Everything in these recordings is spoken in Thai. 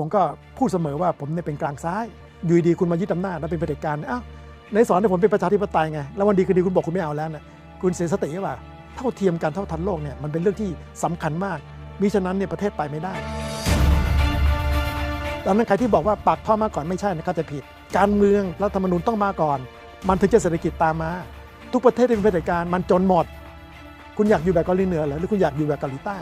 ผมก็พูดเสมอว่าผมเนี่ยเป็นกลางซ้าย อยู่ดีคุณมายึดอำนาจแล้วเป็นเผด็จการอ้าวในสอนให้ผมเป็นประชาธิปไตยไง แล้ววันดีคืนดีคุณบอกคุณไม่เอาแล้วนะคุณเสียสติหรือเปล่าเท่าเทียมกันเท่าทันโลกเนี่ยมันเป็นเรื่องที่สำคัญมากมิฉะนั้นเนี่ยประเทศไปไม่ได้ดังนั้นใครที่บอกว่าปากท่อมาก่อนไม่ใช่นะครับจะผิด การเมืองรัฐธรรมนูญต้องมาก่อน มันถึงจะเศรษฐกิจตามมา ทุกประเทศที่เป็นเผด็จการมันจนหมด คุณอยากอยู่แบบเกาหลีเหนือหรือคุณอยากอยู่แบบเกาหลีใต้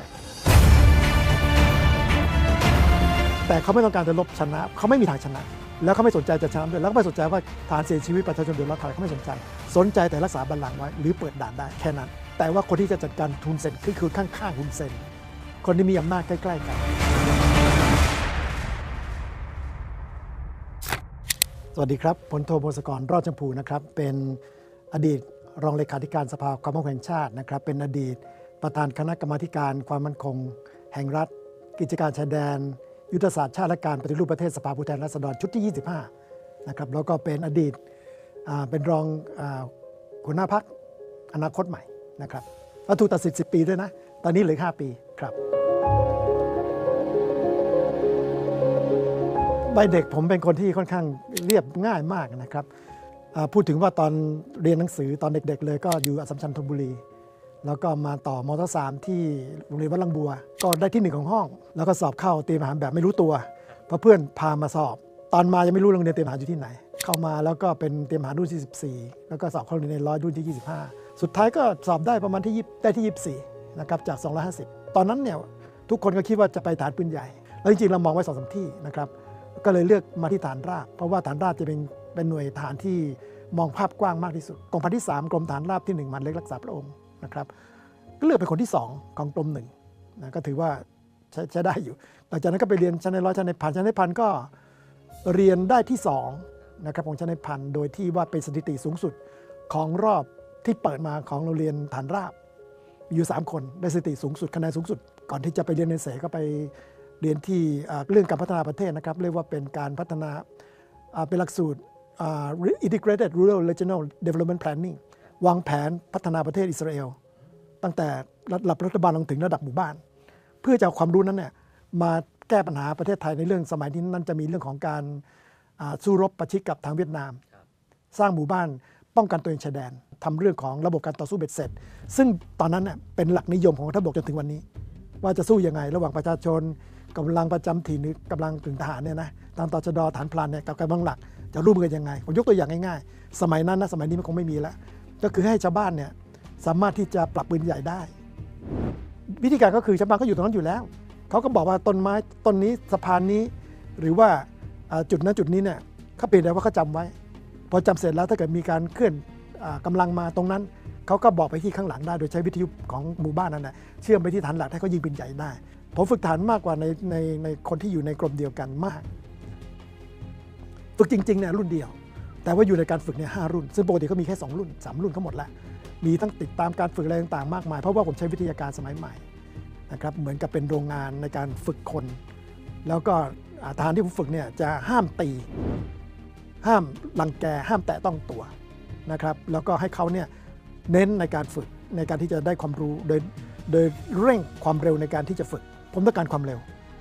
แต่เขาไม่ต้องการจะลบชนะ เขาไม่มีทางชนะ แล้วเขาไม่สนใจจะชนะด้วยแล้วก็ไม่สนใจว่าฐานเสียชีวิตประชาชนเดือดร้อนเท่าไหร่เขาไม่สนใจ สนใจแต่รักษาบัลลังก์ไว้ หรือเปิดด่านได้แค่นั้น แต่ว่าคนที่จะจัดการทุนเซ็นคือคือข้างๆทุนเซ็นคนที่มีอำนาจใกล้ๆกัน สวัสดีครับพลโทพงศกรรอดชมพูนะครับ เป็นอดีตรองเลขาธิการสภาความมั่นคงแห่งชาตินะครับ เป็นอดีตประธานคณะกรรมาการความมั่นคง แห่งรัฐ กิจการชายแดน ยุทธศาสตร์ชาติและการปฏิรูปประเทศสภาผู้แทนราษฎรชุดที่ 25 นะครับแล้วก็เป็นอดีตเป็นรองหัวหน้าพักอนาคตใหม่นะครับแล้วถูกตัดสิทธิ์10 ปีด้วยนะ ตอนนี้เหลือ 5 ปีครับใบเด็กผมเป็นคนที่ค่อนข้างเรียบง่ายมากนะครับพูดถึงว่าตอนเรียนหนังสือตอนเด็กๆ เลยก็อยู่อัสสัมชัญธนบุรี แล้วก็มาต่อมศสามที่โรงเรียนวัดลังบัว ก็ได้ที่หนึ่งของห้อง แล้วก็สอบเข้าเตรียมทหารแบบไม่รู้ตัว เพราะเพื่อนพามาสอบ ตอนมายังไม่รู้โรงเรียนเตรียมทหารอยู่ที่ไหน เข้ามาแล้วก็เป็นเตรียมทหารรุ่นที่ 14 แล้วก็สอบเข้าโรงเรียนร้อยรุ่นที่ 25 สุดท้ายก็สอบได้ประมาณที่20ได้ที่ 24 นะครับจาก 250 ตอนนั้นเนี่ยทุกคนก็คิดว่าจะไปฐานปืนใหญ่ แล้วจริงๆเรามองไว้สองสามที่นะครับ ก็เลยเลือกมาที่ฐานราบ เพราะว่าฐานราบจะเป็นเป็นหน่วยฐานที่มองภาพกว้างมากที่สุดกองพันที่ 3 กรมฐานราบที่ 1 มันเล็กรักษาพระองค์ นะครับก็เลือกเป็นคนที่ 2 ของกรมหนึ่งนะก็ถือว่าใช้ใชได้อยู่ หลังจากนั้นก็ไปเรียนชั้นในร้อยชั้นในพันชั้นในพันก็เรียนได้ที่2นะครับของชั้นในพันโดยที่ว่าเป็นสถิติสูงสุดของรอบที่เปิดมาของโรงเรียนฐานราบ อยู่ 3 คนได้สถิติสูงสุดคะแนนสูงสุด ก่อนที่จะไปเรียนในเสก็ไปเรียนที่เรื่องการพัฒนาประเทศนะครับเรียกว่าเป็นการพัฒนาเป็นหลักสูตร integrated rural regional development planning วางแผนพัฒนาประเทศอิสราเอล ตั้งแต่ระดับรัฐบาลลงถึงระดับหมู่บ้าน เพื่อจะเอาความรู้นั้นเนี่ยมาแก้ปัญหาประเทศไทยในเรื่องสมัยนี้นั้นจะมีเรื่องของการสู้รบประชิดกับทางเวียดนาม สร้างหมู่บ้านป้องกันตัวเองชายแดนทำเรื่องของระบบการต่อสู้เบ็ดเสร็จ ซึ่งตอนนั้นเนี่ยเป็นหลักนิยมของทัพบกจนถึงวันนี้ ว่าจะสู้ยังไง ระหว่างประชาชนกำลังประจำถิ่นหรือกำลังถึงทหารเนี่ยนะตามต่อชดฐานพลานเนี่ยกับกำลังหลักจะร่วมกันยังไง ผมยกตัวอย่างง่ายๆ สมัยนั้นนะสมัยนี้มันคงไม่มีแล้ว ก็คือให้ชาวบ้านเนี่ยสามารถที่จะปรับปืนใหญ่ได้ วิธีการก็คือชาวบ้านก็อยู่ตรงนั้นอยู่แล้ว เขาก็บอกว่าต้นไม้ต้นนี้สะพานนี้หรือว่าจุดนั้นจุดนี้เนี่ยเขาเปลี่ยนแต่ว่าเขาจำไว้ พอจำเสร็จแล้วถ้าเกิดมีการเคลื่อนอ่ากำลังมาตรงนั้น เขาก็บอกไปที่ข้างหลังได้ โดยใช้วิทยุของหมู่บ้านนั่นแหละเชื่อมไปที่ฐานหลักให้เขายิงปืนใหญ่ได้ผมฝึกฐานมากกว่าในในในคนที่อยู่ในกรมเดียวกันมาก ฝึกจริงๆเนี่ยรุ่นเดียว แต่ว่าอยู่ในการฝึกเนี่ยห้ารุ่น ซึ่งปกติเขามีแค่ 2 รุ่น 3 รุ่นเขาหมดแล้วมีทั้งติดตามการฝึกอะไรต่างๆ มากมาย เพราะว่าผมใช้วิทยาการสมัยใหม่นะครับเหมือนกับเป็นโรงงานในการฝึกคน แล้วก็อาทหารที่ผมฝึกเนี่ยจะห้ามตี ห้ามรังแก ห้ามแตะต้องตัวนะครับแล้วก็ให้เขาเนี่ยเน้นในการฝึกในการที่จะได้ความรู้โดยโดยเร่งความเร็วในการที่จะฝึก ผมต้องการความเร็ว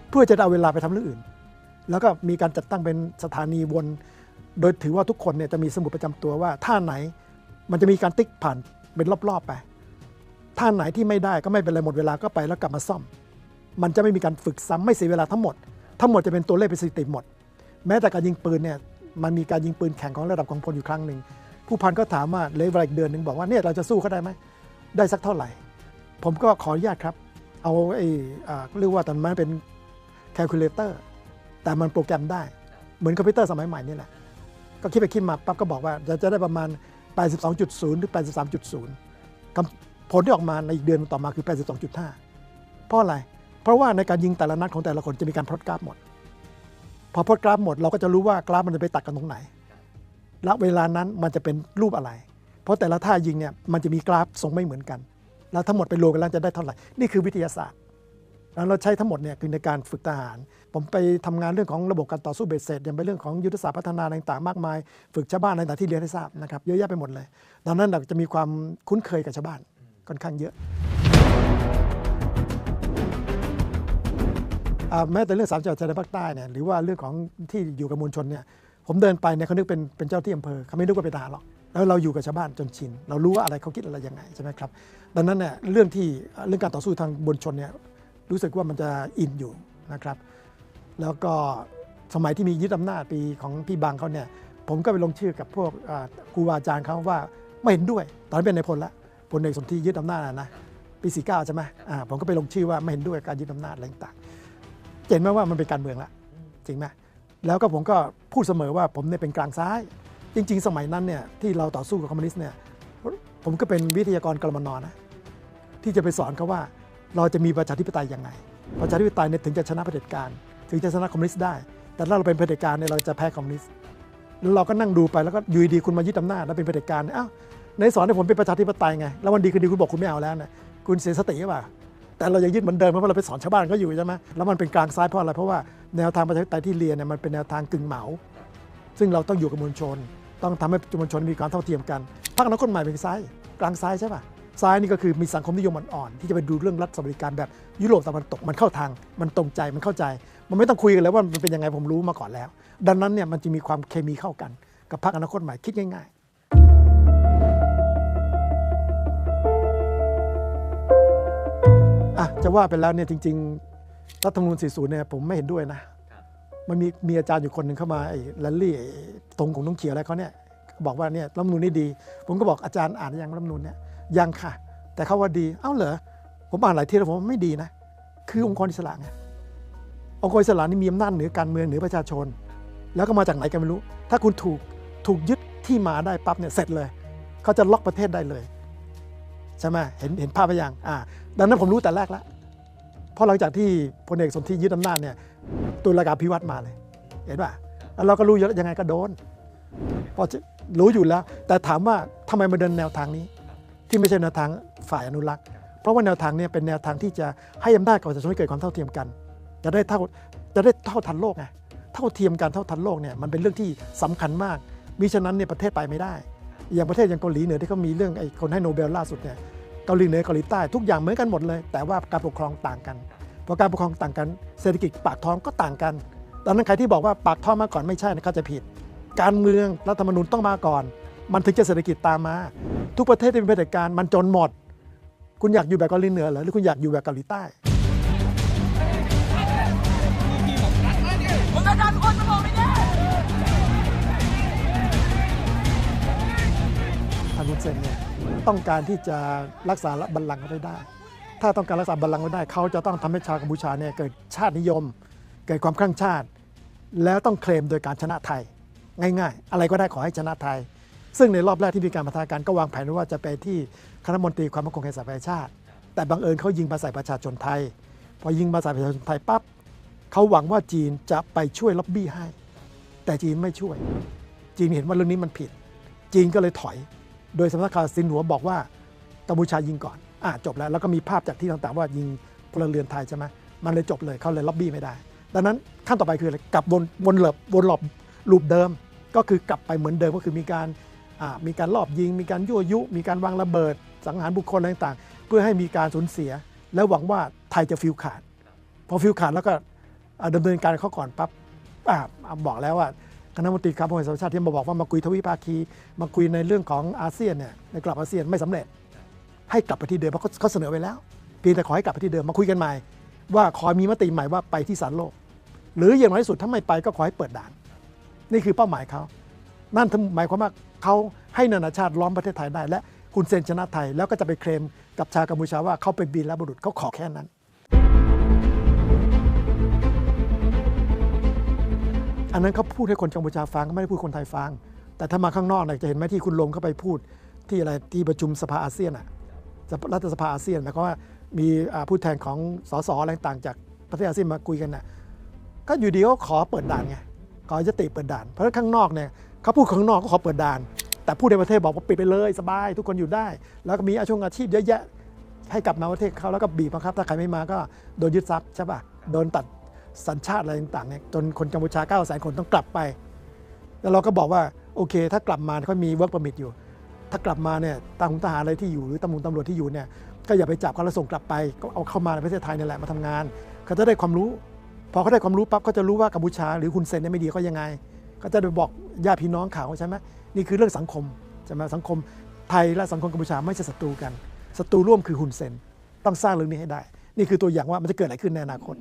เพื่อจะเอาเวลาไปทำเรื่องอื่น แล้วก็มีการจัดตั้งเป็นสถานีวน โดยถือว่าทุกคนเนี่ยจะมีสมุดประจำตัวว่าท่าไหนมันจะมีการติ๊กผ่านเป็นรอบๆไปท่าไหนที่ไม่ได้ก็ไม่เป็นไรหมดเวลาก็ไปแล้วกลับมาซ่อม มันจะไม่มีการฝึกซ้ำไม่เสียเวลาทั้งหมด ทั้งหมดจะเป็นตัวเลขเป็นสถิติหมด แม้แต่การยิงปืนเนี่ยมันมีการยิงปืนแข่งของระดับกองพลอยู่ครั้งหนึ่งผู้พันก็ถามว่าเหลยเวลาอีกเดือนหนึ่งบอกว่าเนี่ยเราจะสู้เขาได้ไหมได้สักเท่าไหร่ ผมก็ขออนุญาตครับ เอาไอ้เรียกว่าตอนนั้นเป็นแคลคูลเลเตอร์แต่มันโปรแกรมได้ เหมือนคอมพิวเตอร์สมัยใหม่นี่แหละ ก็คิดไปคิดมาปั๊บก็บอกว่าจะจะได้ประมาณ 82.0 หรือ 83.0 ผลที่ออกมาในอีกเดือนต่อมาคือ 82.5 เพราะอะไร เพราะว่าในการยิงแต่ละนัดของแต่ละคนจะมีการพลอตกราฟหมด พอพลอตกราฟหมดเราก็จะรู้ว่ากราฟมันจะไปตัดกันตรงไหน และเวลานั้นมันจะเป็นรูปอะไร เพราะแต่ละท่ายิงเนี่ยมันจะมีกราฟทรงไม่เหมือนกัน แล้วทั้งหมดไปรวมกันแล้วจะได้เท่าไหร่ นี่คือวิทยาศาสตร์ แล้วเราใช้ทั้งหมดเนี่ยคือในการฝึกทหาร ผมไปทำงานเรื่องของระบบการต่อสู้เบสเสร็จยังเป็นเรื่องของยุทธศาสตร์พัฒนาต่างๆมากมาย ฝึกชาวบ้านต่างๆที่เรียนให้ทราบนะครับเยอะแยะไปหมดเลยดังนั้นเราจะมีความคุ้นเคยกับชาวบ้านค่อนข้างเยอะแม้แต่เรื่องสามจังหวัดชายแดนภาคใต้เนี่ยหรือว่าเรื่องของที่อยู่กับมวลชนเนี่ยผมเดินไปเนี่ยเขานึกเป็นเป็นเจ้าที่อำเภอเขาไม่นึกว่าเป็นทหารหรอกแล้วเราอยู่กับชาวบ้านจนชิน เรารู้ว่าอะไรเขาคิดอะไรยังไงใช่ไหมครับ ดังนั้นเนี่ยเรื่องที่เรื่องการต่อสู้ทางมวลชนเนี่ย รู้สึกว่ามันจะอินอยู่นะครับ แล้วก็สมัยที่มียึดอำนาจปีของพี่บางเขาเนี่ย ผมก็ไปลงชื่อกับพวกครูบาอาจารย์เขาว่าไม่เห็นด้วย ตอนนั้นเป็นในพลละพลเอกสนธิยึดอำนาจนะปี49ใช่ไหมผมก็ไปลงชื่อว่าไม่เห็นด้วยกับการยึดอำนาจอะไรต่างๆเห็นไหมว่ามันเป็นการเมืองละจริงไหมแล้วก็ผมก็พูดเสมอว่าผมเนี่ยเป็นกลางซ้าย จริง ๆ สมัยนั้นเนี่ยที่เราต่อสู้กับคอมมิวนิสต์เนี่ยผมก็เป็นวิทยากรกรมนนะที่จะไปสอนเขาว่า เราจะมีประชาธิปไตยยังไง ประชาธิปไตยเนี่ยถึงจะชนะเผด็จการ ถึงจะชนะคอมมิวนิสต์ได้ แต่ถ้าเราเป็นเผด็จการเนี่ยเราจะแพ้คอมมิวนิสต์แล้วเราก็นั่งดูไปแล้วก็อยูดีคุณมายึดอำนาจแล้วเป็นเผด็จการเนี่ยอ้าวในสอนให้ผมเป็นประชาธิปไตยไง แล้ววันดีคืนดีคุณบอกคุณไม่เอาแล้วเนี่ยคุณเสียสติหรือเปล่าแต่เรายังยึดเหมือนเดิมเพราะเราไปสอนชาวบ้านเขาอยู่ใช่ไหมแล้วมันเป็นกลางซ้ายเพราะอะไรเพราะว่าแนวทางประชาธิปไตยที่เรียนเนี่ยมันเป็นแนวทางกึ่งเหมา ซึ่งเราต้องอยู่กับมวลชน ต้องทำให้มวลชนมีความเท่าเทียมกันพรรคอนาคตใหม่เป็นซ้ายกลางซ้ายใช่ป่ะ ซ้ายนี่ก็คือมีสังคมนิยมอ่อนๆที่จะไปดูเรื่องรัฐสวัสดิการแบบยุโรปตะวันตกมันเข้าทาง มันตรงใจมันเข้าใจ มันไม่ต้องคุยกันแล้วว่ามันเป็นยังไงผมรู้มาก่อนแล้ว ดังนั้นเนี่ยมันจะมีความเคมีเข้ากัน กับพรรคอนาคตใหม่คิดง่าย ๆอะจะว่าไปแล้วเนี่ยจริง ๆ รัฐธรรมนูญ 40 เนี่ยผมไม่เห็นด้วยนะ มันมีมีอาจารย์อยู่คนหนึ่งเข้ามาไอ้แลนลี่ไอ้ตรงของน้องเขียวอะไรเขาเนี่ยบอกว่าเนี่ยรัฐธรรมนูญนี่ดี ผมก็บอกอาจารย์อ่านหรือยังรัฐธรรมนูญเนี่ย ยังค่ะ แต่เขาว่าดี เอ้าเหรอ ผมอ่านหลายทีแล้วผมว่าไม่ดีนะ คือองค์กรอิสระไง องค์กรอิสระนี่มีอำนาจเหนือการเมืองเหนือประชาชน แล้วก็มาจากไหนกันไม่รู้ ถ้าคุณถูกถูกยึดที่มาได้ปั๊บเนี่ยเสร็จเลย เขาจะล็อกประเทศได้เลยใช่ไหมเห็นเห็นภาพไปยังอ่า ดังนั้นผมรู้แต่แรกแล้วเพราะหลังจากที่พลเอกสนธิยึดอำนาจเนี่ยตุลาการพิวัตรมาเลย เห็นป่ะแล้วเราก็รู้ยังไงก็โดนพอรู้อยู่แล้ว แต่ถามว่าทำไมมาเดินแนวทางนี้ ที่ไม่ใช่แนวทางฝ่ายอนุรักษ์ เพราะว่าแนวทางนี้เป็นแนวทางที่จะให้อำนาจกับประชาชนให้เกิดความเท่าเทียมกัน จะได้เท่าจะได้เท่าทันโลกไงเท่าเทียมกันเท่าทันโลกเนี่ยมันเป็นเรื่องที่สำคัญมากมิฉะนั้นเนี่ยประเทศไปไม่ได้ อย่างประเทศอย่างเกาหลีเหนือที่เขามีเรื่องไอ้คนให้โนเบลล่าสุดเนี่ยเกาหลีเหนือเกาหลีใต้ทุกอย่างเหมือนกันหมดเลย แต่ว่าการปกครองต่างกันเพราะการปกครองต่างกันเศรษฐกิจปากท้องก็ต่างกันดังนั้นใครที่บอกว่าปากท้องมาก่อนไม่ใช่นะเขาจะผิด การเมืองรัฐธรรมนูญต้องมาก่อน มันถึงจะเศรษฐกิจตามมา ทุกประเทศที่เป็นเผด็จการมันจนหมด คุณอยากอยู่แบบเกาหลีเหนือเหรอหรือคุณอยากอยู่แบบเกาหลีใต้พันวุนเซนเนี่ยต้องการที่จะรักษาบัลลังก์ไว้ได้ ถ้าต้องการรักษาบัลลังก์ไว้ได้ เขาจะต้องทำให้ชาวกัมพูชาเนี่ยเกิดชาตินิยม เกิดความคลั่งชาติ แล้วต้องเคลมโดยการชนะไทย ง่าย ๆ อะไรก็ได้ขอให้ชนะไทย ซึ่งในรอบแรกที่มีการปะทะกันก็วางแผนไว้ว่าจะไปที่คณะมนตรีความมั่นคงแห่งสหประชาชาติ แต่บังเอิญเขายิงมาใส่ประชาชนไทย พอยิงมาใส่ประชาชนไทยปั๊บเขาหวังว่าจีนจะไปช่วยล็อบบี้ให้ แต่จีนไม่ช่วย จีนเห็นว่าเรื่องนี้มันผิด จีนก็เลยถอย โดยสำนักข่าวซินหัวบอกว่ากัมพูชายิงก่อนอะจบแล้ว แล้วก็มีภาพจากที่ต่างๆว่ายิงพลเรือนไทยใช่ไหมมันเลยจบเลยเขาเลยล็อบบี้ไม่ได้ ดังนั้นขั้นต่อไปคืออะไรกลับวนวนหลบวนหลบลูปเดิม ก็คือกลับไปเหมือนเดิมก็คือมีการ มีการลอบยิง มีการยั่วยุ มีการวางระเบิด สังหารบุคคลอะไรต่างๆ เพื่อให้มีการสูญเสีย แล้วหวังว่าไทยจะฟิลขาด พอฟิลขาดแล้วก็อ่าดำเนินการเขาก่อนปั๊บบอกแล้วว่าคณะมนตรีการบริหารชาติที่มาบอกว่ามาคุยทวิภาคี มาคุยในเรื่องของอาเซียนเนี่ยในกลับอาเซียนไม่สำเร็จ ให้กลับไปที่เดิมเพราะเขาเขาเสนอไว้แล้วเพียงแต่ขอให้กลับไปที่เดิมมาคุยกันใหม่ ว่าขอมีมติใหม่ว่าไปที่ศาลโลก หรืออย่างน้อยที่สุดถ้าไม่ไปก็ขอให้เปิดด่าน นี่คือเป้าหมายเขานั่นหมายความว่า เขาให้นานาชาติล้อมประเทศไทยได้ และคุณเซนชนะไทยแล้วก็จะไปเคลมกับชาวกัมพูชาว่าเขาเป็นบีและบุรุษเขาขอแค่นั้น อันนั้นเขาพูดให้คนกัมพูชาฟังเขาไม่ได้พูดคนไทยฟัง แต่ถ้ามาข้างนอกเนี่ยจะเห็นไหมที่คุณลงเข้าไปพูดที่อะไรที่ประชุมสภาอาเซียนอะรัฐสภาอาเซียนหมายความว่ามีผู้แทนของสสอะไรต่างจากประเทศอาเซียนมาคุยกันน่ะก็อยู่ดีเขาขอเปิดด่านไงขอจะติเปิดด่าน เพราะข้างนอกเนี่ย เขาพูดข้างนอกก็ขอเปิดด่าน แต่ผู้ในประเทศบอกว่าปิดไปเลยสบาย ทุกคนอยู่ได้ แล้วก็มีอาชงอาชีพเยอะแยะให้กลับมาประเทศเขาแล้วก็บีบบังคับ ถ้าใครไม่มาก็โดนยึดทรัพย์ใช่ป่ะโดนตัดสัญชาติอะไรต่างๆเนี่ยจนคนกัมพูชา9 0 0 0 0คนต้องกลับไป แล้วเราก็บอกว่าโอเค ถ้ากลับมาเขามี work permit อยู่ ถ้ากลับมาเนี่ยตามทหารอะไรที่อยู่หรือตำรวจตำรวจที่อยู่เนี่ยก็อย่าไปจับเขาแล้วส่งกลับไป ก็เอาเข้ามาในประเทศไทยนี่แหละมาทำงานเขาจะได้ความรู้ พอเขาได้ความรู้ปั๊บเขาจะรู้ว่ากัมพูชา หรือฮุนเซนเนี่ยไม่ดีเขายังไง ก็จะไปบอกญาติพี่น้องเขาวใช่ไหมนี่คือเรื่องสังคมใช่ไหมสังคมไทยและสังคมกัมพูชาไม่ใช่ศัตรูกันศัตรูร่วมคือฮุนเซนต้องสร้างเรื่องนี้ให้ได้ นี่คือตัวอย่างว่ามันจะเกิดอะไรขึ้นในอนาคต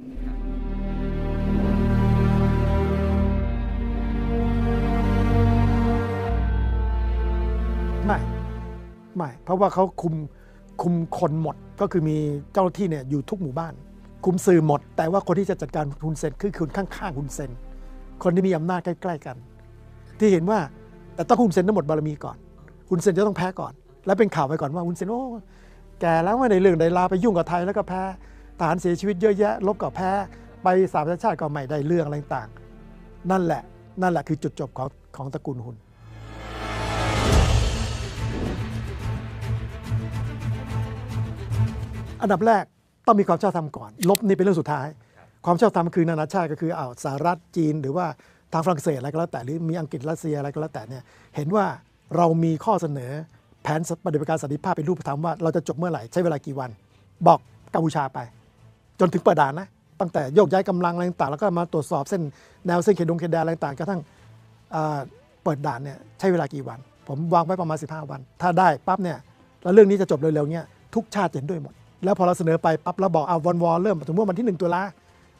ไม่ไม่ เพราะว่าเขาคุมคุมคนหมดก็คือมีเจ้าหน้าที่เนี่ยอยู่ทุกหมู่บ้าน คุมสื่อหมด แต่ว่าคนที่จะจัดการฮุนเซนคือคนข้างๆฮุนเซน คนที่มีอำนาจใกล้ ๆกัน ที่เห็นว่าแต่ต้องฮุนเซนทั้งหมดบารมีก่อนฮุนเซนจะต้องแพ้ก่อน แล้วเป็นข่าวไปก่อนว่าฮุนเซนโอ้แก่แล้วไม่ในเรื่องใดลาไปยุ่งกับไทยแล้วก็แพ้ทหารเสียชีวิตเยอะแยะลบกับแพ้ไปสามประชาติก็ไม่ได้เรื่องอะไรต่างๆนั่นแหละนั่นแหละคือจุดจบของของตระกูลฮุนอันดับแรกต้องมีความชอบธรรมก่อน ลบนี่เป็นเรื่องสุดท้าย ความชอบธรรมคือนานาชาติก็คืออ่าวสหรัฐจีน หรือว่าทางฝรั่งเศสอะไรก็แล้วแต่หรือมีอังกฤษรัสเซียอะไรก็แล้วแต่เนี่ยเห็นว่าเรามีข้อเสนอแผนปฏิบัติการสันติภาพเป็นรูปธรรมว่าเราจะจบเมื่อไหร่ใช้เวลากี่วัน บอกกัมพูชาไป จนถึงเปิดด่านนะตั้งแต่โยกย้ายกำลังอะไรต่างแล้วก็มาตรวจสอบเส้นแนวเส้นเขตดงเขตแดนอะไรต่างกระทั่งเปิดด่านเนี่ยใช้เวลากี่วัน ผมวางไว้ประมาณ 15 วัน ถ้าได้ปั๊บเนี่ยแล้วเรื่องนี้จะจบเร็วๆเนี่ยทุกชาติเห็นด้วยหมด แล้วพอเราเสนอไปปั๊บแล้วบอกเอาวันวอเริ่มสมมติว่าวันที่ 1 ตุลา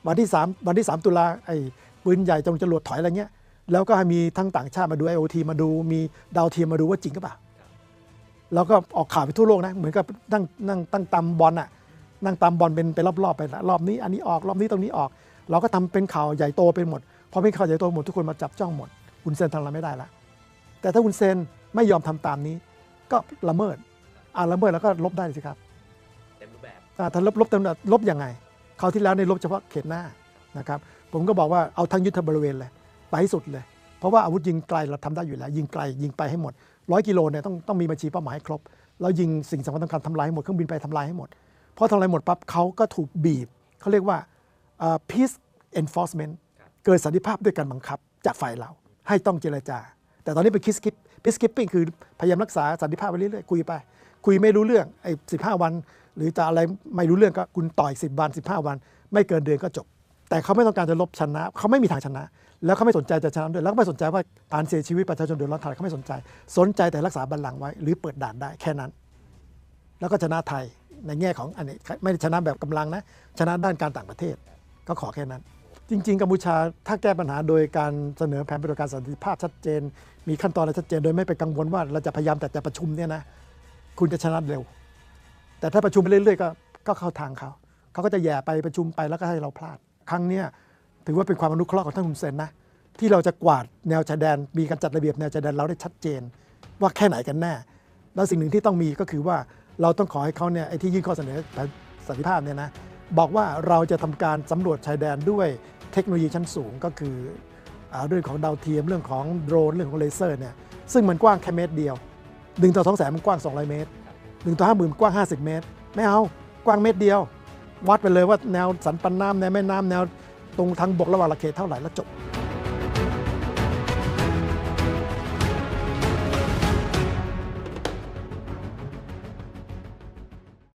วันที่3วันที่ 3 ตุลาไอ้ปืนใหญ่จงจรวดถอยอะไรเงี้ยแล้วก็ให้มีทั้งต่างชาติมาดู IoT มาดูมีดาวเทียมมาดูว่าจริงก็เปล่าแล้วก็ออกข่าวไปทั่วโลกนะเหมือนกับนั่งนั่งตั้งตำบอลอะนั่งตำบอลเป็นเป็นรอบๆไปละรอบนี้อันนี้ออกรอบนี้ตรงนี้ออก เราก็ทำเป็นข่าวใหญ่โตเป็นหมดพอเป็นข่าวใหญ่โตหมดทุกคนมาจับจ้องหมดคุณเซนทำอะไรไม่ได้ละแต่ถ้าคุณเซนไม่ยอมทำตามนี้ ก็ละเมิดอ่าละเมิดแล้วก็ลบได้สิครับเต็มรูปแบบอ่าถ้าลบลบเต็มลบยังไง คราวที่แล้วในลบเฉพาะเขตหน้านะครับผมก็บอกว่าเอาทั้งยุทธบริเวณเลยไปให้สุดเลย เพราะว่าอาวุธยิงไกลเราทำได้อยู่แล้ว ยิงไกลยิงไปให้หมดร้อยกิโลเนี่ยต้องต้องมีบัญชีเป้าหมายให้ครบแล้วยิงสิ่งสำคัญสำคัญทำลายให้หมดเครื่องบินไปทำลายให้หมดพอทำลายหมดปั๊บเขาก็ถูกบีบเขาเรียกว่า peace enforcement เกิดสันติภาพด้วยการบังคับจากฝ่ายเราให้ต้องเจรจา แต่ตอนนี้เป็น peace keep peace keeping คือพยายามรักษาสันติภาพไปเรื่อยๆคุยไป คุยไม่รู้เรื่องไอ้สิวัน หรือจะอะไรไม่รู้เรื่องก็คุณต่อย 10 วัน 15 วัน ไม่เกินเดือนก็จบ แต่เขาไม่ต้องการจะลบชนะ เขาไม่มีทางชนะ แล้วเขาไม่สนใจจะชนะด้วยแล้วก็ไม่สนใจว่าฐานเสียชีวิตประชาชนเดือดร้อนไทยเขาไม่สนใจ สนใจแต่รักษาบัลลังก์ไว้ หรือเปิดด่านได้แค่นั้น แล้วก็ชนะไทยในแง่ของอันนี้ไม่ได้ชนะแบบกำลังนะชนะด้านการต่างประเทศ ก็ขอแค่นั้น จริง ๆกัมพูชาถ้าแก้ปัญหาโดยการเสนอแผนปฏิบัติการสันติภาพชัดเจน มีขั้นตอนอะไรชัดเจนโดยไม่ไปกังวลว่าเราจะพยายามแต่จะประชุมเนี่ยนะคุณจะชนะเร็ว แต่ถ้าประชุมไปเรื่อยๆก็ก็เข้าทางเขา เขาก็จะแย่ไปประชุมไปแล้วก็ให้เราพลาด ครั้งเนี้ยถือว่าเป็นความอนุเคราะห์ของท่านฮุนเซนนะที่เราจะกวาดแนวชายแดน มีการจัดระเบียบแนวชายแดนเราได้ชัดเจน ว่าแค่ไหนกันแน่ แล้วสิ่งหนึ่งที่ต้องมีก็คือว่าเราต้องขอให้เขาเนี่ยไอ้ที่ยื่นข้อเสนอสันติภาพเนี่ยนะบอกว่าเราจะทำการสำรวจชายแดนด้วยเทคโนโลยีชั้นสูงก็คืออเรื่องของดาวเทียมเรื่องของโดรนเรื่องของเลเซอร์เนี่ยซึ่งมันกว้างแค่เมตรเดียวหนึ่งต่อสองแสนมันกว้าง 200 เมตร หนึ่งต่อห้าหมื่นกว้าง 50 เมตร ไม่เอา กว้างเมตรเดียว วัดไปเลยว่าแนวสันปันน้ำแนวแม่น้ำแนวตรงทางบกระหว่างระเขตเท่าไหร่แล้วจบ